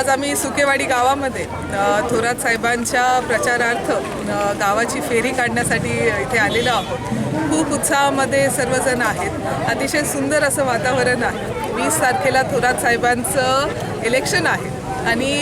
आज आम्ही सुकेवाडी गावामध्ये थोरात साहेबांच्या प्रचारार्थ गावाची फेरी काढण्यासाठी इथे आलेलो आहोत. खूप उत्साहामध्ये सर्वजण आहेत. अतिशय सुंदर असं वातावरण आहे. वीस तारखेला थोरात साहेबांचं इलेक्शन आहे. आणि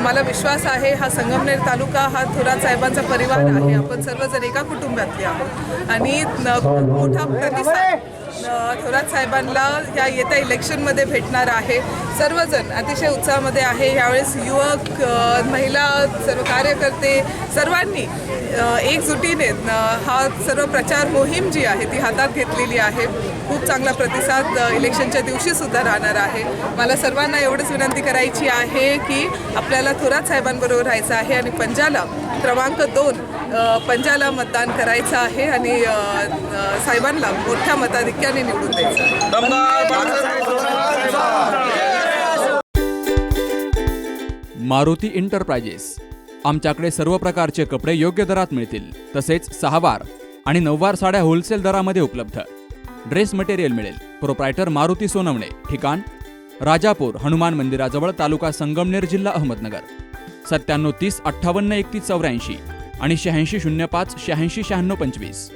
मला विश्वास आहे हा संगमनेर तालुका हा थोरात साहेबांचा परिवार आहे. आपण सर्वजण एका कुटुंबातले आहोत. आणि खूप मोठा प्रतिसाद थोरात साहेबांना या येत्या इलेक्शनमध्ये भेटणार आहे. सर्वजण अतिशय उत्साहामध्ये आहे. यावेळेस युवक महिला सर्व कार्यकर्ते सर्वांनी एकजुटीने हा सर्व प्रचार मोहीम जी आहे ती हातात घेतलेली आहे. खूप चांगला प्रतिसाद इलेक्शनच्या दिवशी सुद्धा राहणार आहे. मला सर्वांना एवढंच विनंती करायची आहे की आपल्याला थोरात साहेबांबरोबर राहायचं आहे आणि पंजाला क्रमांक दोन पंजाला मतदान करायचं आहे आणि साहेबांना मोठ्या मताधिक्याने निवडून द्यायचं मारुती इंटरप्राइजेस आमच्याकडे सर्व प्रकारचे कपडे योग्य दरात मिळतील तसेच सहावार आणि नऊवार साड्या होलसेल दरामध्ये उपलब्ध. ड्रेस मटेरियल मिळेल. प्रोप्रायटर मारुती सोनवणे ठिकाण राजापूर हनुमान मंदिराजवळ तालुका संगमनेर जिल्हा अहमदनगर. सत्त्याण्णव तीस अठ्ठावन्न एकतीस चौऱ्याऐंशी आणि शहाऐंशी शून्य पाच शहाऐंशी शहाण्णव पंचवीस.